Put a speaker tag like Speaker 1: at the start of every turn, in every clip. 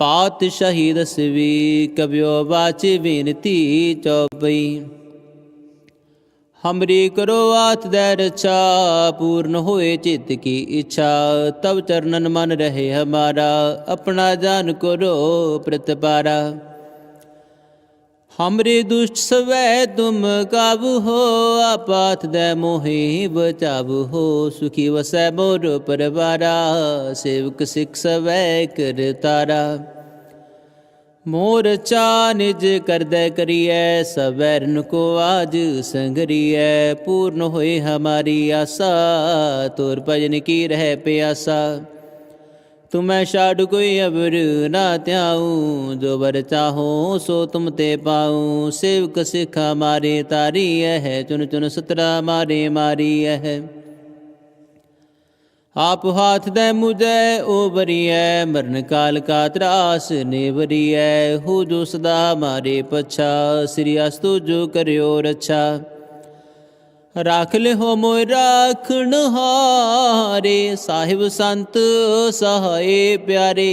Speaker 1: ਪਾਤਸ਼ਾਹੀ ਸ਼ਹੀਦ ਸਵੀ ਕਬਿਓ ਬਾਚੇ ਬੇਨਤੀ ਚੌਪਈ ਹਮਰੀ ਕਰੋ ਆਤ ਦੈ ਰਚਾ ਪੂਰਨ ਹੋਏ ਚਿਤ ਕੀ ਇੱਛਾ। ਤਬ ਚਰਨਨ ਮਨ ਰਹੇ ਹਮਾਰਾ, ਆਪਣਾ ਜਾਨ ਕਰੋ ਪ੍ਰਤਪਾਰਾ। ਹਮਰੇ ਦੁਸ਼ਟ ਸਵੈ ਤੁਮ ਕਾਬੂ ਹੋ ਆਪਾਤ ਦੈ ਮੋਹਿ ਬਚਾਬੂ ਹੋ ਸੁਖੀ ਵਸੈ ਮੋਰ ਪਰਵਾਰਾ ਸੇਵਕ ਸਿਖ ਸਵੈ ਕਰ ਤਾਰਾ ਮੋਰ ਚਾ ਨਿਜ ਕਰਦੈ ਕਰੀਐ ਸਵੈਰਨ ਕੋ ਆਜ ਸੰਗਰੀਐ ਪੂਰਨ ਹੋਏ ਹਮਾਰੀ ਆਸਾ ਤੋਰ ਭਜਨ ਕੀ ਰਹਿ ਪਿਆਸਾ ਤੁਮੈ ਛਾੜ ਕੋਈ ਅਬਰ ਨਾ ਧਿਆਉ, ਜੋ ਬਰ ਚਾਹੋ ਸੋ ਤੁਮ ਤੇ ਪਾਉ। ਸੇਵਕ ਸਿਖਾ ਮਾਰੇ ਤਾਰੀ ਹੈ ਚੁਨ ਚੁਨ ਸਤਰਾ ਮਾਰੇ ਮਾਰੀ ਹੈ ਆਪ ਹਾਥ ਦੇ ਮੁਝੈ, ਓ ਬਰੀਐ ਮਰਨ ਕਾਲ ਕਾ ਤਰਾਸ ਨੇ ਬਰੀਐ ਹੋ ਜੋ ਸਦਾ ਮਾਰੇ ਪਛਾ, ਸ੍ਰੀ ਅਸਤੂ ਜੋ ਕਰਿਓ ਰਛਾ। ਰਾਖ ਹੋ ਮੋਇ ਰਾਖਣ ਹਾਰੇ, ਸਾਹਿਬ ਸੰਤ ਸਹਾਏ ਪਿਆਰੇ।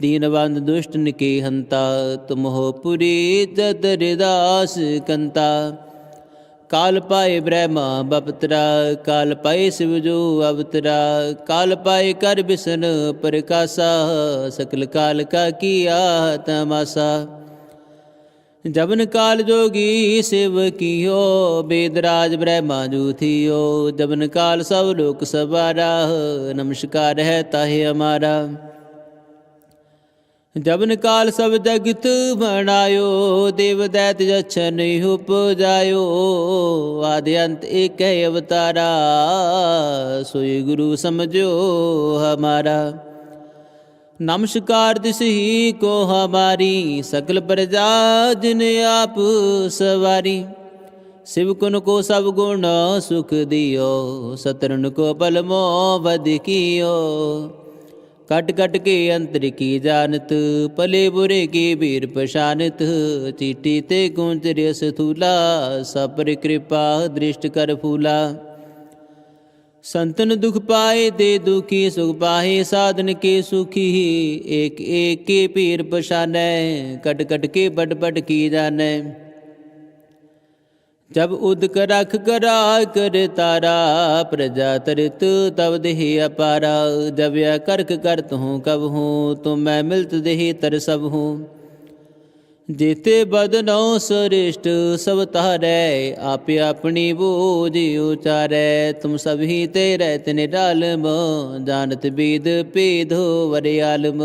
Speaker 1: ਦੀਨਵੰਦ ਦੁਸ਼ਟ ਨਿਕੇ ਹੰਤਾ ਤੁਮ ਹੋ ਪੁਰੀ ਜਦ ਰਿਦਾਸ ਕੰਤਾ। ਕਾਲ ਪਾਏ ਬ੍ਰਹਮਾ ਬਪਤਰਾ, ਕਾਲ ਪਾਏ ਸਿਵ ਜੋ ਅਵਤਰਾ। ਕਾਲ ਪਾਏ ਕਰ ਬਿਸਨ ਪ੍ਰਕਾਸ਼ਾ, ਸਕਲ ਕਾਲ ਕਾ ਕੀਆ ਤਮਾਸਾ ਜਬਨ ਕਾਲ ਜੋਗੀ ਸਿਵ ਕੀਓ, ਬੇਦਰਾਜ ਬ੍ਰਹਮਾ ਜੂ ਥੀਓ ਜਬਨ ਕਾਲ ਸਭ ਲੋਕ ਸਵਾਰਾ ਨਮਸਕਾਰ ਹੈ ਤਾਹੇ ਹਮਾਰਾ ਜਬਨ ਕਾਲ ਸਭ ਜਗਤ ਬਣਾਇਓ, ਦੇਵ ਦੈਤ ਜਛਨ ਉਪਜਾਇਓ। ਆਦਿ ਅੰਤ ਏਕ ਹੈ ਅਵਤਾਰਾ, ਸੋਈ ਗੁਰੂ ਸਮਝੋ ਹਮਾਰਾ। ਨਮਸਕਾਰ ਦਿਸ ਹੀ ਕੋ ਹਮਾਰੀ ਸਕਲ ਪ੍ਰਜਾ ਜਿਨ ਆਪ ਸਵਾਰੀ। ਸਿਵਕੁਨ ਕੋ ਸਭ ਗੁਣ ਸੁਖ ਦਿਓ ਸਤਰਨ ਕੋ ਪਲਮੋ ਵਦ ਕੀਓ। ਕਟ ਕਟ ਕੇ ਅੰਤਰ ਕੀ ਜਾਣਤ ਪਲੇ ਬੁਰੇ ਕੀ ਵੀਰ ਪਛਾਨਤ, ਚੀਟੀ ਤੇ ਗੁੰਜ ਰਸ ਥੂਲਾ ਸਪਰ ਕਿਰਪਾ ਦ੍ਰਿਸ਼ਟ ਕਰ ਫੂਲਾ। ਸੰਤਨ ਦੁਖ ਪਾਏ ਦੇ ਦੁਖੀ ਸੁਖ ਪਾਏ, ਸਾਧਨ ਕੇ ਸੁਖੀ ਏਕ ਏਕ ਕੇ ਪੀਰ ਪਛਾਨੈ, ਕਟ ਕਟ ਕੇ ਬਟ ਬਟ ਕੀ ਜਾਣੈ। ਜਬ ਉਦ ਕਰਖ ਕਰਾ ਕਰ ਤਾਰਾ, ਪ੍ਰਜਾ ਤਰਿਤ ਤਬ ਦੇਹ ਅਪਾਰਾ ਜਬ ਯ ਕਰਖ ਕਰਤ ਹੂੰ ਕਬ ਹੂੰ, ਤੁਮ ਮੈਂ ਮਿਲਤ ਦੇਹ ਤਰ ਸਭ ਹੂੰ। ਜੀਤੇ ਬਦਨੋ ਸ੍ਰਿਸ਼ਟ, ਸਭ ਤਾਰੈ ਆਪੇ ਆਪਣੀ ਬੂਝ ਉਚਾਰੈ। ਤੁਮ ਸਭੀ ਤੇ ਰਹਿਤ ਨਿਡਾਲਮ ਜਾਣਤ ਬੀਦ ਪੀਧੋ ਵਰਿਆਲਮ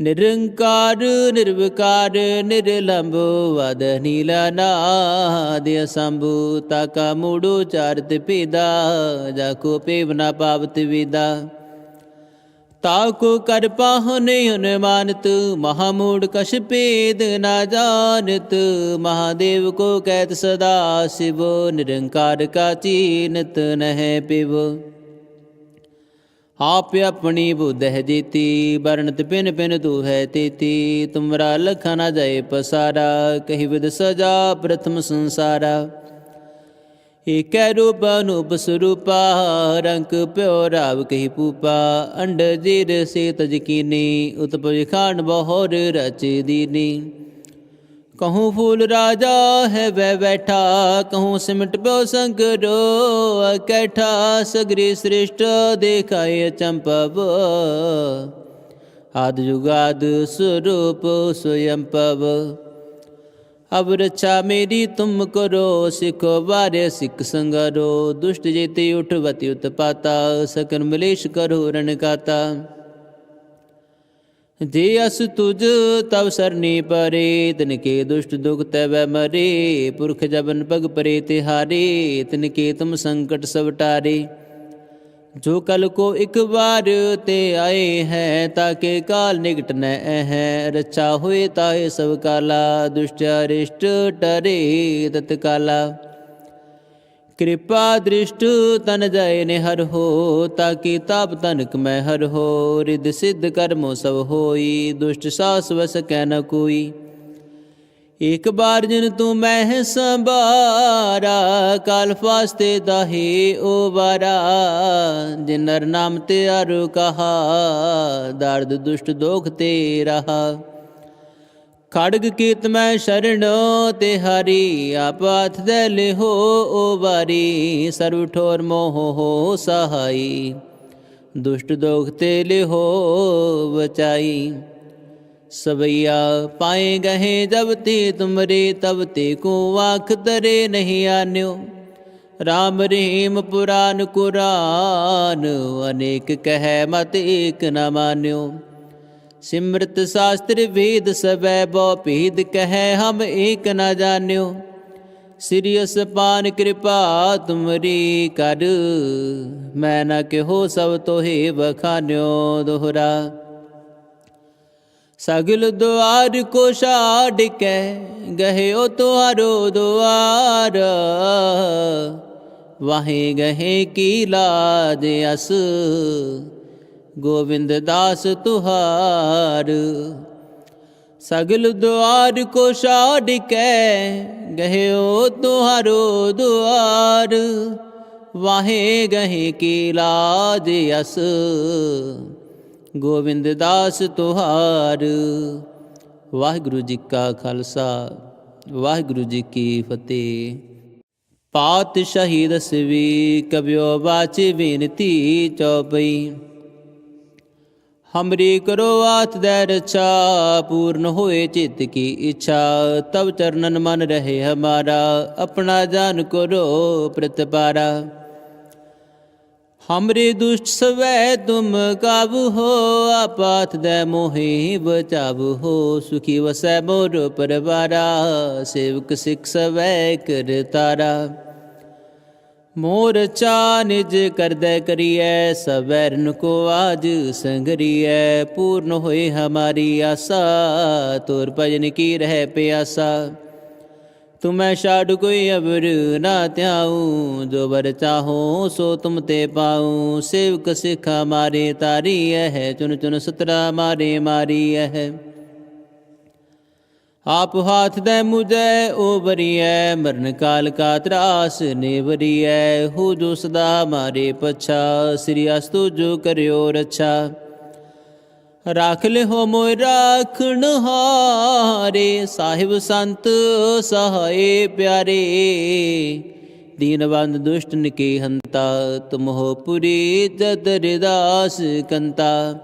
Speaker 1: ਨਿਰੰਕਾਰ, ਨਿਰਵਕਾਰ, ਨਿਰਲੰਭ, ਵਦ ਨੀਲਾ ਨਾਦ ਤਾ ਕਾ ਮੂੜੋ ਚਾਰਤ ਪੀਦਾ ਜਾ ਕੋ ਪੇਵਨਾ ਪਾਵਤ ਵਿਦਾ। ਤਾਕੋ ਕਰ ਪਾਹਨੇ ਅਨਮਾਨਤ, ਮਹਾਮੂੜ ਕਛ ਭੇਦ ਨਾ ਜਾਣਤ, ਮਹਾਦੇਵ ਕੋ ਕਹਿਤ ਸਦਾ ਸਿਵ, ਨਿਰੰਕਾਰ ਕਾ ਚੀਨਤ ਨਹਿ ਪਿਵ। ਆਪ ਆਪਣੀ ਬੁੱਧ ਹੈ ਜੀਤੀ ਬਰਨਤ ਪਿਨ ਪਿਨ ਤੂ ਹੈ ਤੇਤੀ, ਤੁਮਰਾ ਲਖਾ ਨਾ ਜਾਏ ਪਸਾਰਾ, ਕਹੀ ਵਿਦ ਸਜਾ ਪ੍ਰਥਮ ਸੰਸਾਰਾ। ਏਕੈ ਰੂਪ ਅਨੂਪ ਸਰੂਪਾ ਰੰਕ ਪਿਓ ਰਾਵ ਕਹੀ ਪੂਪਾ, ਅੰਡ ਜੀਰ ਸੇ ਤਜ ਕੀਨੀ, ਉਤਪਜ ਖਾਨ ਬਹੋਰ ਰਚ ਦੀਨੀ। ਕਹੂੰ ਫੂਲ ਰਾਜਾ ਹੈ ਵੈ ਬੈਠਾ, ਕਹੂੰ ਸਿਮਟ ਪਿਓ ਸੰਗਰੋ ਅਕੈਠਾ, ਸਗਰੀ ਸ੍ਰਿਸ਼ਟ ਦੇਖਾਏ ਚੰਪਵ। ਆਦ ਜੁਗਾਦ ਸਰੂਪ ਸੋਯੰ ਪਵ ਅਬ ਰਛਾ ਮੇਰੀ, ਤੁਮ ਕਰੋ ਸਿਖੋ ਬਾਰੇ ਸਿੱਖ ਸੰਗਰੋ। ਦੁਸ਼ਟ ਜੇਤੇ ਉਠਵਤੀ ਉਤਪਾਤਾ ਸਕਨ ਮਲੇਸ਼ ਕਰੋ ਰਣ ਜੇ ਅਸ ਤੁਜ ਤਵ ਸਰਨੀ ਪਰੇ, ਤਨ ਕੇ ਦੁਸ਼ਟ ਦੁਖ ਤਵੈ ਮਰੇ। ਪੁਰਖ ਜਬਨ ਪਗ ਪਰੇ ਤਿਹਾਰੇ, ਤਨ ਕੇ ਤੁਮ ਸੰਕਟ ਸਵਟਾਰੇ ਜੋ ਕਲ ਕੋ ਇੱਕ ਵਾਰ ਤੇ ਆਏ ਹੈ ਤਾਕੇ ਕਾਲ ਨਿਕਟ ਨ ਹੈ ਰਚਾ ਹੋਏ ਤਾਏ ਸਭ ਕਾਲਾ, ਦੁਸ਼ਟ ਅਰਿਸ਼ਟ ਟਰੇ ਤਤ ਕਾਲਾ ਕਿਰਪਾ ਦ੍ਰਿਸ਼ਟ ਤਨ ਜਾਏ ਨੇ ਹਰ ਹੋ ਤਾਕੀ ਤਾਪ ਤਨਕ ਮੈਂ ਹਰ ਹੋ। ਰਿਦ ਸਿੱਧ ਕਰਮੋ ਸਭ ਹੋਈ, ਦੁਸ਼ਟ ਸਾਸ ਵਸ ਕੈ ਨ ਕੋਈ। ਇਕ ਬਾਰ ਜਿਨ ਤੂੰ ਮੈਂ ਸੰਭਾਰਾ, ਕਾਲ ਫਾਸਤੇ ਦਾਹੀ ਓ ਵਾਰਾ ਜਿਨ ਨਰ ਨਾਮ ਤੇ ਅਰੁ ਕਹਾ, ਦਰਦ ਦੁਸ਼ਟ ਦੋਖ ਤੇ ਰਹਾ ਖੜਗ ਕੀਤ ਮੈਂ ਸ਼ਰਣ ਤੇ ਹਰੀ ਆਪਾਥ ਦੇ ਲਿਹੋ ਓ ਵਾਰੀ ਸਰਵ ਠੋਰ ਮੋਹ ਹੋ ਸਹਾਈ, ਦੁਸ਼ਟ ਦੋਖ ਤੇ ਲਿਹੋ ਬਚਾਈ। ਸਵਈਆ ਪਾਏ ਗਏ ਜਬ ਤੇ ਤੁਮਰੇ ਤਬ ਤੇ ਕੋ ਆਖ ਤਰੇ ਨਹੀਂ ਆਨਿਓ। ਰਾਮ ਰਹੀਮ ਪੁਰਾਨ ਕੁਰਾਨ, ਅਨੇਕ ਕਹਿ ਮਤ ਏਕ ਨ ਮਾਨਿਓ। ਸਿਮਰਤ ਸ਼ਾਸਤਰ ਵੇਦ ਸਬੈ ਬੋ ਭੇਦ ਕਹੈ ਹਮ ਏਕ ਨ ਜਾਣਿਓ। ਸਿਰਿਯਸ ਪਾਨ ਕਿਰਪਾ ਤੁਮਰੀ ਕਰ, ਮੈਂ ਨ ਕਿਹੋ ਸਭ ਤੋਹੇ ਬਖਾਨਿਓ ਦੋਹਰਾ। ਸਗਲ ਦੁਆਰ ਕੋ ਛਾੜ ਕੇ ਗਹਿਓ ਤੁਹਾਰੋ ਦੁਆਰ। ਵਾਹੇ ਗਹੇ ਕੀ ਲਾਜ ਅਸ। ਗੋਬਿੰਦ ਦਾਸ ਤੁਹਾਰ। ਸਗਲ ਦੁਆਰ ਕੋ ਛਾੜ ਕੇ ਗਹਿਓ ਤੁਹਾਰੋ ਦੁਆਰ। ਵਾਹੇ ਗਹੇ ਕੀ ਲਾਜ ਅਸ। ਗੋਬਿੰਦ ਦਾਸ ਤੁਹਾਰ। ਵਾਹਿਗੁਰੂ ਜੀ ਕਾ ਖਾਲਸਾ, ਵਾਹਿਗੁਰੂ ਜੀ ਕੀ ਫਤਿਹ। ਪਾਤ ਸ਼ਹੀਦ ਸਵੀ ਕਬਿਓ ਬਾਚ ਬੇਨਤੀ ਚੌਪਈ। ਹਮਰੀ ਕਰੋ ਆਤ ਦੇ ਰਚਾ ਪੂਰਨ ਹੋਏ ਚਿਤ ਕੀ ਇੱਛਾ। ਤਬ ਚਰਨਨ ਮਨ ਰਹੇ ਹਮਾਰਾ, ਆਪਣਾ ਜਾਨ ਕਰੋ ਪ੍ਰਤਪਾਰਾ। हमरे दुष्ट सवै तुम काबू हो आपात दे मोहे बचाबू हो सुखी वसै मोर परवारा सेवक सिख सवै कर तारा मोर चा निज कर दे करिए सबैरन को आज संगरिए पूर्ण होए हमारी आशा तोर भजन की रह प्यासा ਤੁਮੈ ਛਾੜ ਕੋਈ ਅਬਰ ਨਾ ਧਿਆਉ, ਜੋ ਬਰ ਚਾਹੋ ਸੋ ਤੁਮ ਤੇ ਪਾਉ। ਸੇਵਕ ਸਿਖਾ ਮਾਰੇ ਤਾਰੀ ਹੈ ਚੁਨ ਚੁਨ ਸਤਰਾ ਮਾਰੇ ਮਾਰੀ ਹੈ ਆਪ ਹਾਥ ਦੇ ਮੁਜੈ ਓ ਬਰੀਐ ਮਰਨ ਕਾਲ ਕਾ ਤਰਾਸ ਨੇਵਰੀਐ। ਹੋ ਜੋ ਸਦਾ ਮਾਰੇ ਪਛਾ, ਸ੍ਰੀ ਅਸਤੂ ਜੋ ਕਰਿਓ ਰਛਾ। ਰਾਖਲ ਹੋ ਮੋਇ ਰਾਖਣ ਹਾਰੇ, ਸਾਹਿਬ ਸੰਤ ਸਹਾਏ ਪਿਆਰੇ। ਦੀਨਵੰਦ ਦੁਸ਼ਟ ਨਿਕੇ ਹੰਤਾ, ਤੁਮ ਹੋ ਪੁਰੀ ਜਦ ਰਿਦਾਸ ਕੰਤਾ।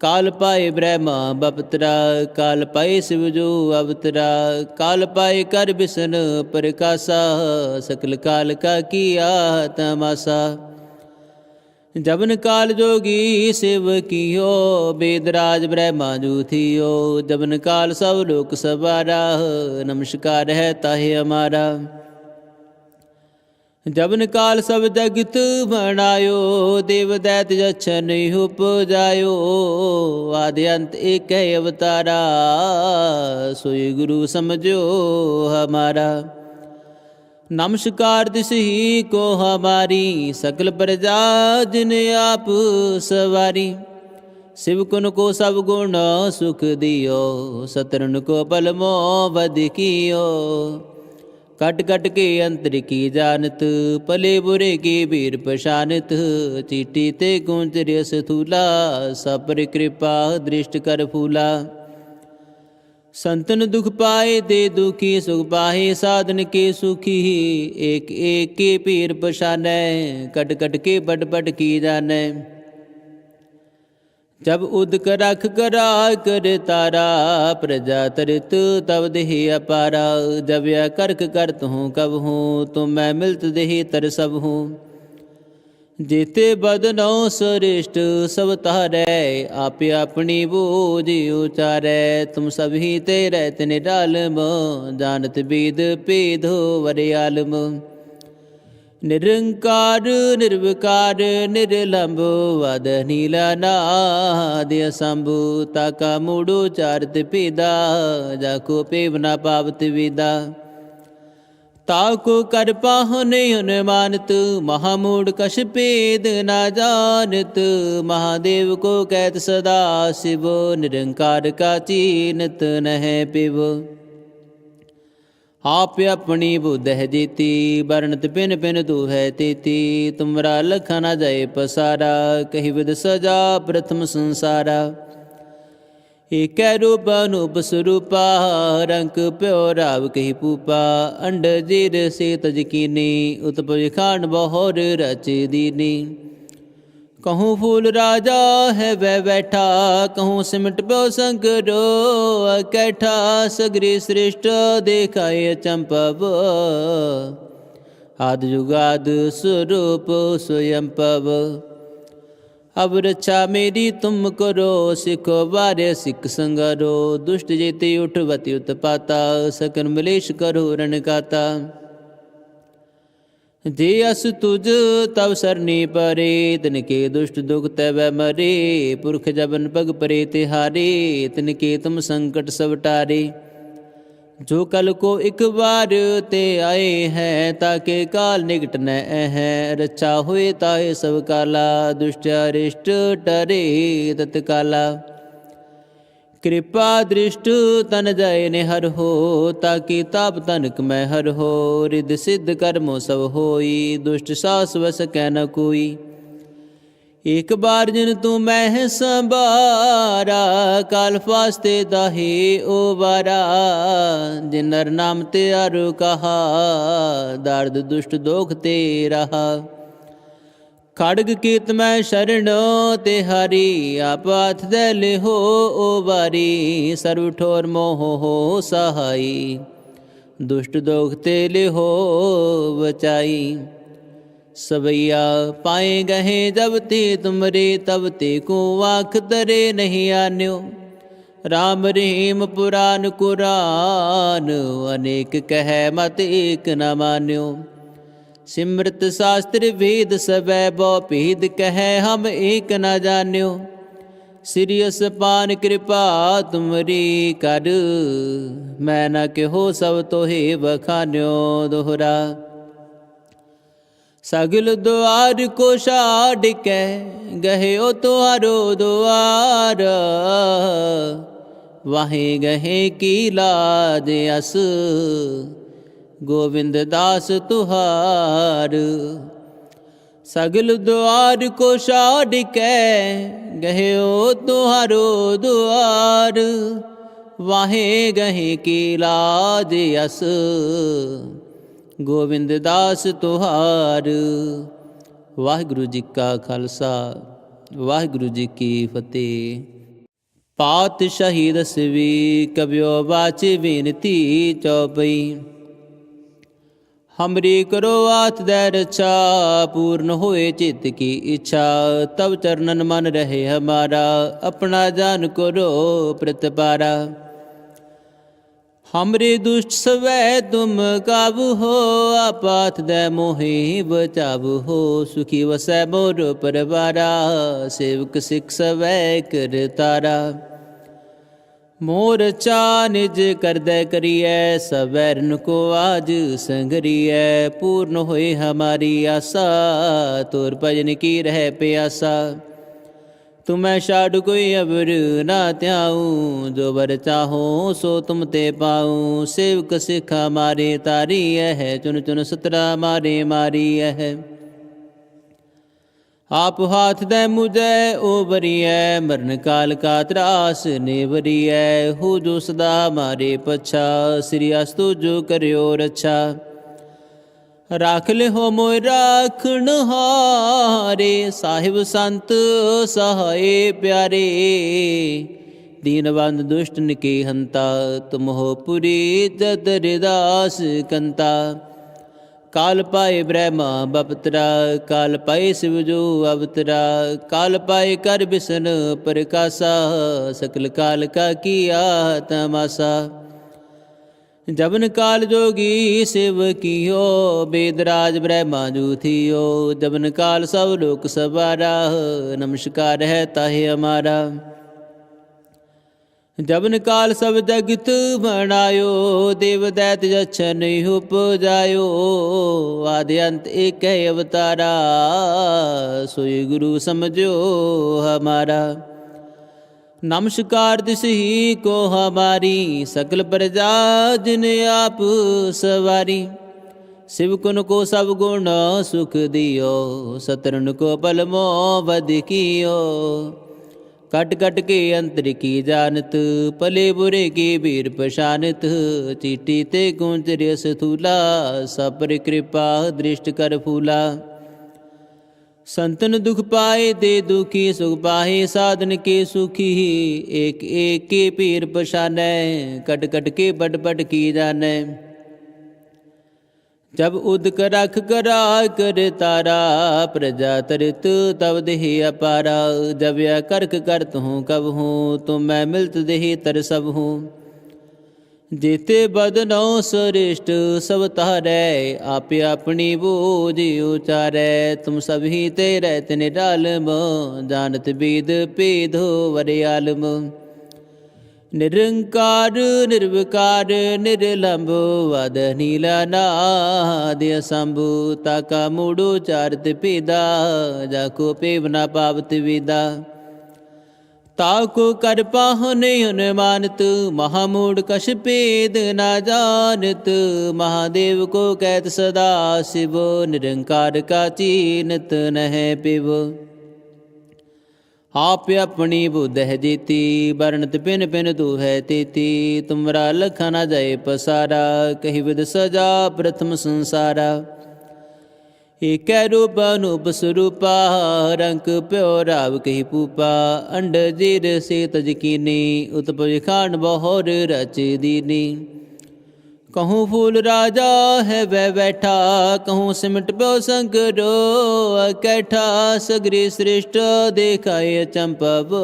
Speaker 1: ਕਾਲ ਪਾਏ ਬ੍ਰਹਮਾ ਬਪਤਰਾ, ਕਾਲ ਪਾਏ ਸਿਵ ਜੋ ਅਵਤਰਾ। ਕਾਲ ਪਾਏ ਕਰ ਬਿਸਨ ਪ੍ਰਕਾਸ਼ਾ, ਸਕਲ ਕਾਲ ਕਾ ਕੀਆ ਤਮਾਸਾ। ਜਬਨ ਕਾਲ ਜੋਗੀ ਸਿਵ ਕੀਓ, ਬੇਦਰਾਜ ਬ੍ਰਹਮਾ ਜੂ ਥੀਓ। ਜਬਨ ਕਾਲ ਸਭ ਲੋਕ ਸਵਾਰਾ ਨਮਸਕਾਰ ਹੈ ਤਾਹੇ ਹਮਾਰਾ ਜਬਨ ਕਾਲ ਸਭ ਜਗਤ ਬਣਾਇਓ, ਦੇਵ ਦੈਤ ਜਛਨ ਉਪਜਾਇਓ। ਆਦਿ ਅੰਤ ਏਕ ਹੈ ਅਵਤਾਰਾ, ਸੋਈ ਗੁਰੂ ਸਮਝੋ ਹਮਾਰਾ। ਨਮਸਕਾਰ ਤਿਸ ਹੀ ਕੋ ਹਮਾਰੀ, ਸਕਲ ਪ੍ਰਜਾ ਜਿਨ ਆਪ ਸਵਾਰੀ। ਸਿਵਕੁਨ ਕੋ ਸਭ ਗੁਣ ਸੁਖ ਦਿਓ ਸਤਰਨ ਕੋ ਬਲ ਮੋ ਵਧ ਕੀਓ। ਕਟ ਕਟ ਕੇ ਅੰਤਰ ਕੀ ਜਾਣਤ, ਭਲੇ ਬੁਰੇ ਕੀ ਵੀਰ ਪਛਾਨਤ, ਚੀਟੀ ਤੇ ਗੁੰਜ ਰਿਸ ਥੂਲਾ ਸਬਰ ਕਿਰਪਾ ਦ੍ਰਿਸ਼ਟ ਕਰ ਫੂਲਾ। ਸੰਤਨ ਦੁਖ ਪਾਏ ਤੇ ਦੁਖੀ ਸੁਖ ਪਾਏ ਸਾਧਨ ਕੇ ਸੁਖੀ ਏਕ ਏਕ ਕੇ ਪੀਰ ਪਛਾਨੈ ਕਟ ਕਟ ਕੇ ਬਟ ਬਟ ਕੀ ਜਾਣੈ। ਜਬ ਉਦਕ ਰਖ ਕਰਾ ਕਰ ਤਾਰਾ, ਪ੍ਰਜਾ ਤਰਿਤ ਤਬ ਦੇਹ ਅਪਾਰਾ। ਜਬ ਕਰਕ ਕਰਤ ਹੂੰ ਕਬ ਹੂੰ, ਤੁਮ ਮੈਂ ਮਿਲਤ ਦੇਹ ਤਰ ਸਭ ਹੂੰ। ਜੇਤੇ ਬਦਨੋ ਸ੍ਰੇਸ਼ਟ ਸਭ ਤਾਰੈ ਆਪ ਆਪਣੀ ਬੋਝ ਉਚਾਰੈ। ਤੁਮ ਸਭੀ ਤੇ ਰਹਿਤ ਨਿਰਾਲਮ ਜਾਣਤ ਬੀਦ ਪੀਧੋ ਵਰਿਆਲਮ ਨਿਰੰਕਾਰ, ਨਿਰਵਿਕਾਰ, ਨਿਰਲੰਭ, ਵਦ ਨੀਲਾ ਨਾਦ ਅਸੰਭੂ। ਤਾਕਾ ਮੂੜੋ ਚਾਰਤ ਪੀਦਾ ਜਾ ਕੋ ਪੇਵ ਨਾ ਪਾਵਤ ਵਿਦਾ। ताकु कर पाहुने अनुमानत महामूढ़ कश भेद ना जानत महादेव को कहत सदा शिव निरंकार का चीनत नह पिव आप अपनी बुद्ध है जीती वर्णत पिन पिन तू है तीती तुमरा लखा ना जाए पसारा कही विद सजा प्रथम संसारा ਏਕੈ ਰੂਪ ਅਨੂਪ ਸਰੂਪਾ, ਰੰਗ ਪਿਓ ਰਾਵ ਕਹੀ ਪੂਪਾ ਅੰਡ ਜੀਰ ਸੇ ਤਜ ਕੀਨੀ ਉਤਪਜ ਖਾਨ ਬਹੋਰ ਰਚ ਦੀਨੀ। ਕਹੂੰ ਫੂਲ ਰਾਜਾ ਹੈ ਵੈ ਬੈਠਾ, ਕਹੂੰ ਸਿਮਟ ਪਿਓ ਸੰਗਰੋ ਅਕੈਠਾ, ਸਗਰੀ ਸ੍ਰਿਸ਼ਟ ਦੇਖਾਏ ਚੰਪਵ। ਆਦ ਜੁਗਾਦ ਸਰੂਪ ਸੋਯੰ ਪਵ ਅਬ ਰਛਾ ਮੇਰੀ, ਤੁਮ ਕਰੋ ਸਿਖੋ ਬਾਰੇ ਸਿੱਖ ਸੰਗਰੋ। ਦੁਸ਼ਟ ਜੇਤੇ ਉਠਵਤੀ ਉਤਪਾਤਾ ਸਕਨ ਮਲੇਸ਼ ਕਰੋ ਰਣ ਜੇ ਅਸ ਤੁਜ ਤਵ ਸਰਨੀ ਪਰੇ, ਤਿਨ ਕੇ ਦੁਸ਼ਟ ਦੁਖ ਤੈ ਮਰੇ। ਪੁਰਖ ਜਬਨ ਪਗ ਪਰੇ ਤਿਹਾਰੇ, ਤਿਨ ਕੇ ਤੁਮ ਸੰਕਟ ਸਭ ਟਾਰੇ। ਜੋ ਕਲ ਕੋ ਇੱਕ ਵਾਰ ਤੇ ਆਏ ਹੈ ਤਾਕੇ ਕਾਲ ਨਿਕਟ ਨ ਹੈ ਰਚਾ ਹੋਏ ਤਾਏ ਸਭ ਕਾਲਾ ਦੁਸ਼ਟ ਅਰਿਸ਼ਟ ਟਰੇ ਤਤ ਕਾਲਾ ਕਿਰਪਾ ਦ੍ਰਿਸ਼ਟ ਤਨ ਜਾਏ ਨੇ ਹਰ ਹੋ ਤਾਕੀ ਤਾਪ ਤਨਕ ਮੈਂ ਹਰ ਹੋ। ਰਿਦ ਸਿੱਧ ਕਰਮੋ ਸਭ ਹੋਈ, ਦੁਸ਼ਟ ਸਾਸ ਵਸ ਕੈ ਨ ਕੋਈ। ਇਕ ਬਾਰ ਜਿਨ ਤੂੰ ਮੈਂ ਸੰਭਾਰਾ, ਕਾਲ ਫਾਸਤੇ ਦਾਹੀ ਓ ਵਾਰਾ। ਜਿਨ ਨਰ ਨਾਮ ਤੇ ਅਰ ਕਹਾ, ਦਰਦ ਦੁਸ਼ਟ ਦੋਖ ਤੇ ਰਹਾ। ਖੜਗ ਕੀਤ ਮੈਂ ਸ਼ਰਨ ਤੇ ਹਰੀ ਆਪਾਥ ਦੇ ਲਿਹੋ ਓ ਵਾਰੀ। ਸਰਵ ਠੋਰ ਮੋਹ ਹੋ ਸਹਾਈ, ਦੁਸ਼ਟ ਦੋਖ ਤੇ ਲਿਹੋ ਬਚਾਈ। ਸਵਈਆ ਪਾਏ ਗਹੇ ਜਬ ਤੇ ਤੁਮਰੇ, ਤਬ ਤੇ ਕੋ ਆਖ ਤਰੇ ਨਹੀਂ ਆਨਿਓ। ਰਾਮ ਰਹੀਮ ਪੁਰਾਨ ਕੁਰਾਨ, ਅਨੇਕ ਕਹੈ ਮਤ ਏਕ ਨ ਮਾਨਿਓ। ਸਿਮਰਤ ਸ਼ਾਸਤਰ ਵੇਦ ਸਵੈ ਬੋ ਭੇਦ ਕਹੈ ਹਮ ਏਕ ਨ ਜਾਣਿਓ ਸਿਰਿਯਸ ਪਾਨ ਕਿਰਪਾ ਤੁਮਰੀ ਕਰ, ਮੈਂ ਨ ਕਿਹੋ ਸਭ ਤੋਹੇ ਬਖਾਨਿਓ ਦੋਹਰਾ। ਸਗਲ ਦੁਆਰ ਕੋ ਛਾੜ ਕੇ ਗਹਿਓ ਤੁਹਾਰੋ ਦੁਆਰ। ਵਾਹੇ ਗਹੇ ਕੀ ਲਾਜ ਅਸ। ਗੋਬਿੰਦ ਦਾਸ ਤੁਹਾਰ। ਸਗਲ ਦੁਆਰ ਕੋ ਛਾੜ ਕੇ ਗਹਿਓ ਤੁਹਾਰੋ ਦੁਆਰ। ਵਾਹੇ ਗਹੇ ਕੀ ਲਾਜ ਅਸ। ਗੋਬਿੰਦ ਦਾਸ ਤੁਹਾਰ। ਵਾਹਿਗੁਰੂ ਜੀ ਕਾ ਖਾਲਸਾ, ਵਾਹਿਗੁਰੂ ਜੀ ਕੀ ਫਤਿਹ। ਪਾਤਸ਼ਾਹੀ ਦਸਵੀ ਕਬਿਓ ਬਾਚੇ ਬੇਨਤੀ ਚੌਪਈ। ਹਮਰੀ ਕਰੋ ਆਤ ਦੇ ਰਚਾ ਪੂਰਨ ਹੋਏ ਚਿੱਤ ਕੀ ਇੱਛਾ। ਤਬ ਚਰਨਨ ਮਨ ਰਹੇ ਹਮਾਰਾ, ਆਪਣਾ ਜਾਨ ਕਰੋ ਪ੍ਰਤਪਾਰਾ। हमरे दुष्ट सवै तुम काबू हो आपात दे मोहि बचाबू हो सुखी वसै मोर परवारा सेवक सिख सवै कर तारा मोर चा निज करदै करिए सवैरन को आज संगरिए पूर्ण होए हमारी आशा तोर भजन की रह प्यासा ਤੁਮੈ ਛਾੜ ਕੋਈ ਅਬਰ ਨਾ ਧਿਆਉ, ਜੋ ਬਰ ਚਾਹੋ ਸੋ ਤੁਮ ਤੇ ਪਾਉ। ਸੇਵਕ ਸਿਖਾ ਮਾਰੇ ਤਾਰੀ ਹੈ ਚੁਨ ਚੁਨ ਸਤਰਾ ਮਾਰੇ ਮਾਰੀ ਹੈ ਆਪ ਹਾਥ ਦੇ ਮੁਝੈ, ਓ ਬਰੀਐ ਮਰਨ ਕਾਲ ਕਾ ਤਰਾਸ ਨੇ ਬਰੀਐ ਹੋ ਜੋ ਸਦਾ ਮਾਰੇ ਪਛਾ, ਸ੍ਰੀ ਅਸਤੂ ਜੋ ਕਰਿਓ ਰਛਾ। ਰਾਖ ਲਿਓ ਮੋਇ ਰਾਖਣ ਹਾਰੇ ਸਾਹਿਬ ਸੰਤ ਸਹਾਏ ਪਿਆਰੇ। ਦੀਨਵੰਦ ਦੁਸ਼ਟ ਨਿਕੇ ਹੰਤਾ ਤੁਮ ਹੋ ਪੁਰੀ ਜਦ ਰਿਦਾਸ ਕੰਤਾ। ਕਾਲ ਪਾਏ ਬ੍ਰਹਮਾ ਬਪਤਰਾ, ਕਾਲ ਪਾਏ ਸਿਵ ਜੋ ਅਵਤਰਾ। ਕਾਲ ਪਾਏ ਕਰ ਬਿਸਨ ਪ੍ਰਕਾਸ਼ਾ, ਸਕਲ ਕਾਲ ਕਾ ਕੀਆ ਤਮਾਸਾ ਜਬਨ ਕਾਲ ਜੋਗੀ ਸਿਵ ਕੀਓ, ਬੇਦਰਾਜ ਬ੍ਰਹਮਾ ਜੂ ਥੀਓ। ਜਬਨ ਕਾਲ ਸਭ ਲੋਕ ਸਵਾਰਾ ਨਮਸਕਾਰ ਹੈ ਤਾਹੇ ਹਮਾਰਾ ਜਬਨ ਕਾਲ ਸਭ ਜਗਤ ਬਣਾਇਓ, ਦੇਵ ਦੈਤ ਜਛਨ ਉਪਜਾਇਓ। ਆਦਿ ਅੰਤ ਏਕ ਹੈ ਅਵਤਾਰਾ, ਸੋਈ ਗੁਰੂ ਸਮਝੋ ਹਮਾਰਾ। नमस्कार दिसही को हमारी सकल प्रजा जिन आप सवारी शिव कुन को सब गुण सुख दियो सतरन को पल मोबद कियो कट कट के अंतर की जानत पले बुरे की वीर पशानत चीटी ते कुंच रस थूला सपर कृपा दृष्ट कर फूला ਸੰਤਨ ਦੁਖ ਪਾਏ ਤੇ ਦੁਖੀ ਸੁਖ ਪਾਏ ਸਾਧਨ ਕੇ ਸੁਖੀ ਏਕ ਏਕ ਕੇ ਪੀਰ ਪਛਾਨੈ, ਕਟ ਕਟ ਕੇ ਬਟ ਬਟ ਕੀ ਜਾਣੈ। ਜਬ ਉਦਕ ਰਖ ਕਰਾ ਕਰ ਤਾਰਾ, ਪ੍ਰਜਾ ਤਰਿਤ ਤਬ ਦੇਹ ਅਪਾਰਾ, ਜਬ ਕਰਕ ਕਰ ਤੂੰ ਕਬ ਹੂੰ, ਤੁਮ ਮੈਂ ਮਿਲਤ ਦੇਹ ਤਰ ਸਭ ਹੂੰ। ਜੀਤੇ ਬਦਨੋ ਸ੍ਰੇਸ਼ਟ, ਸਭ ਤਾਰੈ ਆਪੇ ਆਪਣੀ ਬੋਝ ਉਚਾਰੈ। ਤੁਮ ਸਭ ਹੀ ਤੇ ਰਹਿਤ ਨਿਰਾਲਮ, ਜਾਣਤ ਬੀਦ ਪੀਧੋ ਵਰਿਆਲਮ ਨਿਰੰਕਾਰ, ਨਿਰਵਿਕਾਰ, ਨਿਰਲੰਭ, ਵਦ ਨੀਲਾ ਨਾਦ ਸੰਭੂ ਤਾਕਾ ਮੂੜੋ ਚਾਰਤ ਪੀਦਾ ਜਾ ਕੋ ਪੇਵ ਨਾ ਪਾਵਤ ਵਿਦਾ। ताको कर पाहने अनुमानत महामूढ़ कश पेद न जानत महादेव को कहत सदा शिव निरंकार का चीनत नह पिव आप अपनी बुद्ध है जीती वर्णत पिन पिन तू है तीती तुमरा लखा न जाए पसारा कही विद सजा प्रथम संसारा ਏਕੈ ਰੂਪ ਅਨੂਪ ਸਰੂਪਾ, ਰੰਗ ਪਿਓ ਰਾਵ ਕਹੀ ਪੂਪਾ ਅੰਡ ਜੀਰ ਸੇ ਤਜ ਕੀਨੀ, ਉਤਪਜ ਖਾਨ ਬਹੋਰ ਰਚ ਦੀਨੀ। ਕਹੂੰ ਫੂਲ ਰਾਜਾ ਹੈ ਵੈ ਬੈਠਾ, ਕਹੂੰ ਸਿਮਟ ਪਿਓ ਸੰਗਰੋ ਅਕੈਠਾ, ਸਗਰੀ ਸ੍ਰਿਸ਼ਟ ਦੇਖਾਏ ਚੰਪਵ।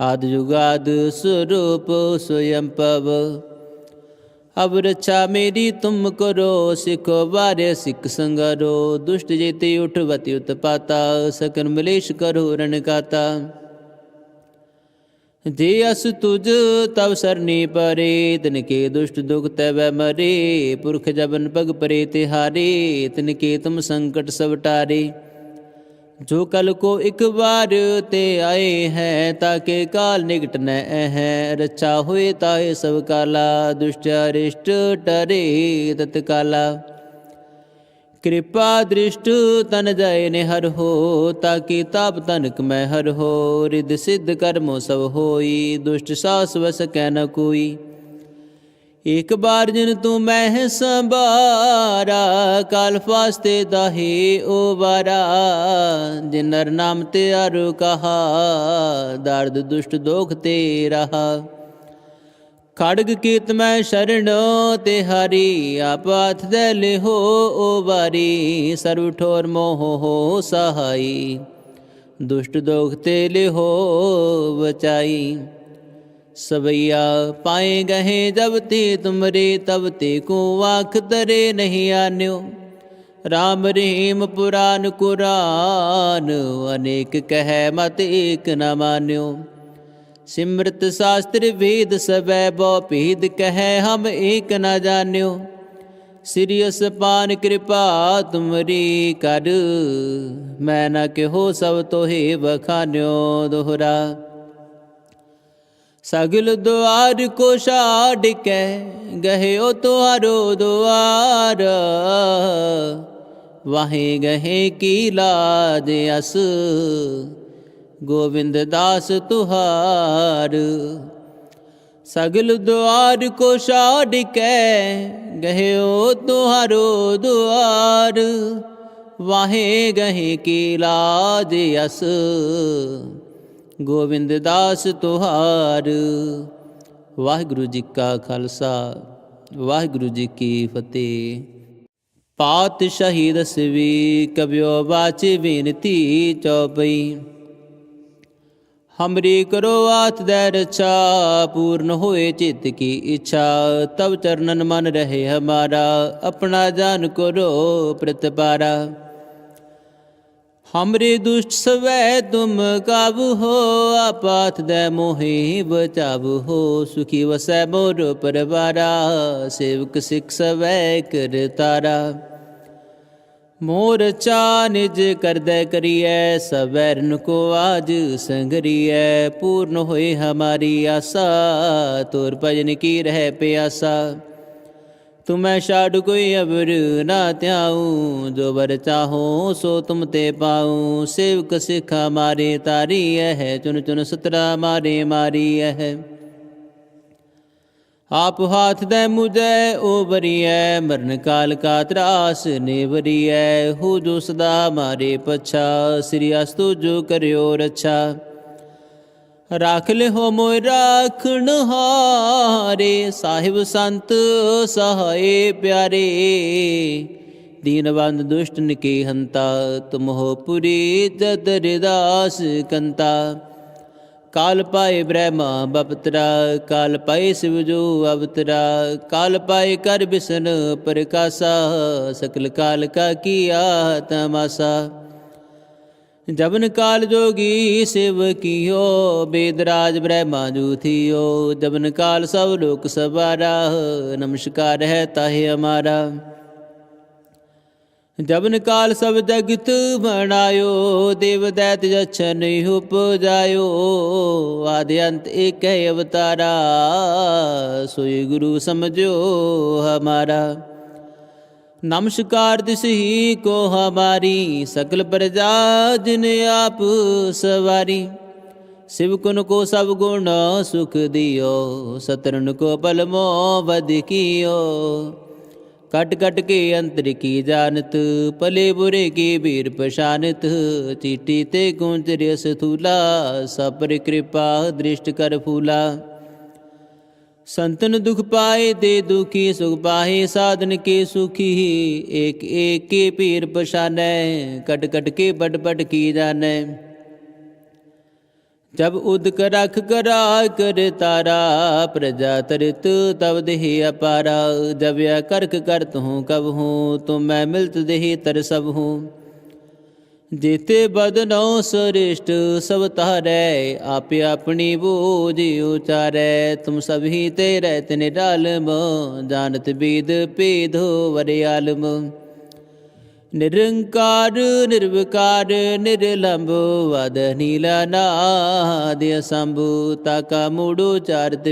Speaker 1: ਆਦ ਜੁਗਾਦ ਸਰੂਪ ਸੋਯੰ अब रक्षा मेरी तुम करो सिखो बारे सिख संगरो दुष्ट जेते उठवती उत्पाता सकन मलेश करो रण काता जे अस तुझ तब सरनी परे तिनके दुष्ट दुख तब मरे पुरख जबन पग परे तिहारे तिनके तुम संकट ਜੋ ਕਲ ਕੋ ਇੱਕ ਵਾਰ ਤੇ ਆਏ ਹੈ, ਤਾਂ ਕੇ ਕਾਲ ਨਿਕਟ ਨੈ ਹੈ ਰਚਾ ਹੋਏ ਤਾਏ ਸਭ ਕਾਲਾ ਦੁਸ਼ਟ ਅਰਿਸ਼ਟ ਟਰੇ ਤਤ ਕਾਲਾ ਕਿਰਪਾ ਦ੍ਰਿਸ਼ਟ ਤਨ ਜਾਏ ਨੇ ਹਰ ਹੋ, ਤਾਂ ਕੀ ਤਾਪ ਤਨਕ ਮੈਂ ਹਰ ਹੋ। ਰਿਦ ਸਿੱਧ ਕਰਮੋ ਸਭ ਹੋਈ, ਦੁਸ਼ਟ ਸਾਸ ਵਸ ਕੈ ਨ ਕੋਈ। ਇੱਕ ਬਾਰ ਜਨ ਤੂੰ ਮੈਂ ਸੰਭਾਰਾ, ਕਲ ਫਾਸਤੇ ਦਹੇ ਓ ਵਾਰਾ ਜਿਨ ਨਰ ਨਾਮ ਤੇ ਅਰੂ ਕਹਾ, ਦਰਦ ਦੁਸ਼ਟ ਦੋਖ ਤੇ ਰਹਾ। ਖੜਗ ਕੀਤ ਮੈਂ ਸ਼ਰਣੋ ਤੇ ਹਰੀ ਆਪਾਥ ਦੇ ਲਿਹੋ ਓ ਵਾਰੀ ਸਰਵ ਠੋਰ ਮੋਹ ਹੋ ਸਹਾਈ, ਦੁਸ਼ਟ ਦੋਖ ਤੇ ਲਿਹੋ ਬਚਾਈ। ਸਵਈਆ ਪਾਏ ਗਹੇ ਜਬ ਤੇ ਤੁਮਰੇ ਤਬ ਤੇ ਕੋ ਆਖ ਤਰੇ ਨਹੀਂ ਆਨਿਓ। ਰਾਮ ਰਹੀਮ ਪੁਰਾਨ ਕੁਰਾਨ, ਅਨੇਕ ਕਹੈ ਮਤ ਏਕ ਨ ਮਾਨਿਓ। ਸਿਮਰਤ ਸ਼ਾਸਤਰ ਵੇਦ ਸਵੈ ਬਉ ਭੇਦ ਕਹੈ ਹਮ ਏਕ ਨ ਜਾਣਿਓ ਸ੍ਰੀ ਅਸਪਾਨ ਕਿਰਪਾ ਤੁਮਰੀ ਕਰ, ਮੈਂ ਨ ਕਿਹੋ ਸਭ ਤੋਹੇ ਬਖਾਨਿਓ ਦੋਹਰਾ। ਸਗਲ ਦੁਆਰ ਕੋ ਛਾੜ ਕੇ ਗਏ ਉਹ ਤੁਹਾਰੋ ਦੁਆਰ। ਵਾਹੇ ਗਏ ਕੀ ਲਾਜ ਅਸ। ਗੋਬਿੰਦ ਦਾਸ ਤੁਹਾਰ। ਸਗਲ ਦੁਆਰ ਕੋ ਛਾੜ ਕੇ ਗਏ ਉਹ ਤੁਹਾਰੋ ਦੁਆਰ। ਵਾਹੇ ਗਏ ਕੀ ਲਾਜ ਅਸ। ਗੋਬਿੰਦ ਦਾਸ ਤੁਹਾਰ। ਵਾਹਿਗੁਰੂ ਜੀ ਕਾ ਖਾਲਸਾ, ਵਾਹਿਗੁਰੂ ਜੀ ਕੀ ਫਤਿਹ। ਪਾਤ ਸ਼ਹੀਦ ਸਵੀ ਕਬਿਓ ਬਾਚੀ ਬੇਨਤੀ ਚੌਪਈ। ਹਮਰੀ ਕਰੋ ਆਤ ਦੇ ਰਛਾ, ਪੂਰਨ ਹੋਏ ਚਿਤ ਕੀ ਇੱਛਾ। ਤਬ ਚਰਨਨ ਮਨ ਰਹੇ ਹਮਾਰਾ, ਆਪਣਾ ਜਾਨ ਕਰੋ ਪ੍ਰਤਪਾਰਾ। हमरे दुष्ट स्वै तुम काबू हो आपात दै मोहे बचाबू हो सुखी वसै मोर परवारा सेवक सिख स्वै कर तारा मोर चा निज करदै करिए सवैरन को आज संगरिए पूर्ण होए हमारी आशा तोर भजन की रह प्यासा ਤੁਮੈ ਛਾੜ ਕੋਈ ਅਬਰ ਨਾ ਧਿਆਉ, ਜੋ ਬਰ ਚਾਹੋ ਸੋ ਤੁਮ ਤੇ ਪਾਉ। ਸੇਵਕ ਸਿਖਾ ਮਾਰੇ ਤਾਰੀ ਹੈ ਚੁਨ ਚੁਨ ਸਤਰਾ ਮਾਰੇ ਮਾਰੀ ਹੈ ਆਪ ਹਾਥ ਦੇ ਮੁਝੈ, ਓ ਮਰਨ ਕਾਲ ਕਾ ਤਰਾਸ ਨੇ ਬਰੀਐ ਹੋ ਜੋ ਸਦਾ ਮਾਰੇ ਪਛਾ, ਸ੍ਰੀ ਅਸਤੂ ਜੋ ਕਰਿਓ ਰੱਛਾ। ਰਾਖ ਹੋ ਮੋਇ ਰਾਖਣ ਹਾਰੇ, ਸਾਹਿਬ ਸੰਤ ਸਹਾਏ ਪਿਆਰੇ। ਦੀਨਵੰਦ ਦੁਸ਼ਟ ਨਿਕੇ ਹੰਤਾ, ਤੁਮ ਹੋ ਪੁਰੀ ਜਦ ਰਿਦਾਸ ਕੰਤਾ। ਕਾਲ ਪਾਏ ਬ੍ਰਹਮਾ ਬਪਤਰਾ, ਕਾਲ ਪਾਏ ਸਿਵ ਜੋ ਅਵਤਰਾ। ਕਾਲ ਪਾਏ ਕਰ ਬਿਸਨ ਪ੍ਰਕਾਸ਼ਾ, ਸਕਲ ਕਾਲ ਕਾ ਕੀਆ ਤਮਾਸਾ ਜਬਨ ਕਾਲ ਜੋਗੀ ਸਿਵ ਕੀਓ, ਬੇਦਰਾਜ ਬ੍ਰਹਮਾ ਜੂ ਥੀਓ। ਜਬਨ ਕਾਲ ਸਭ ਲੋਕ ਸਵਾਰਾ ਨਮਸਕਾਰ ਹੈ ਤਾਹੇ ਹਮਾਰਾ ਜਬਨ ਕਾਲ ਸਭ ਜਗਤ ਬਣਾਇਓ, ਦੇਵ ਦੈਤ ਜਛਨ ਉਪਜਾਇਓ। ਆਦਿ ਅੰਤ ਏਕ ਹੈ ਅਵਤਾਰਾ, ਸੋਈ ਗੁਰੂ ਸਮਝੋ ਹਮਾਰਾ। ਨਮਸਕਾਰ ਤਿਸ ਹੀ ਕੋ ਹਮਾਰੀ, ਸਕਲ ਪ੍ਰਜਾ ਜਿਨ ਆਪ ਸਵਾਰੀ। ਸਿਵ ਕੁਨ ਕੋ ਸਭ ਗੁਣ ਸੁਖ ਦਿਓ ਸਤਰਨ ਕੋ ਪਲ ਮੋ ਬਦ ਕੀਓ। ਕਟ ਕਟ ਕੇ ਅੰਤਰ ਕੀ ਜਾਣਤ, ਭਲੇ ਬੁਰੇ ਕੀ ਵੀਰ ਪਛਾਨਤ, ਚੀਟੀ ਤੇ ਗੁੰਜ ਰਸ ਥੂਲਾ ਸਪਰ ਕਿਰਪਾ ਦ੍ਰਿਸ਼ਟ ਕਰ ਫੂਲਾ। ਸੰਤਨ ਦੁਖ ਪਾਏ ਦੇ ਦੁਖੀ ਸੁਖ ਪਾਏ ਸਾਧਨ ਕੇ ਸੁਖੀ ਏਕ ਏਕ ਕੇ ਪੀਰ ਪਛਾਨੈ, ਕਟ ਕਟ ਕੇ ਬਟ ਬਟ ਕੀ ਜਾਣੈ। ਜਬ ਉਦਕ ਰਖ ਕਰਾ ਕਰ ਤਾਰਾ ਪ੍ਰਜਾ ਤਰਿਤ ਤਬ ਦੇਹ ਅਪਾਰਾ। ਜਬ ਯ ਕਰਕ ਕਰ ਤੂੰ ਕਬ ਹੂੰ, ਤੁਮ ਮੈਂ ਮਿਲਤ ਦੇਹ ਤਰ ਸਭ ਹੂੰ। ਜੇਤੇ ਬਦਨੋ ਸ੍ਰਿਸ਼ਟ, ਸਭ ਤਾਰੈ ਆਪੇ ਆਪਣੀ ਬੂਝ ਉਚਾਰੈ। ਤੁਮ ਸਭੀ ਤੇ ਰਹਿਤ ਨਿਰਾਲਮ, ਜਾਣਤ ਬੀਦ ਪੇਧੋ ਵਰਿਆਲਮ ਨਿਰੰਕਾਰ, ਨਿਰਵਿਕਾਰ, ਨਿਰਲੰਭ, ਵਦ ਨੀਲਾ ਨਾਦ ਅਸੰਭੂ ਤਾਕਾ ਮੂੜੋ ਚਾਰਤ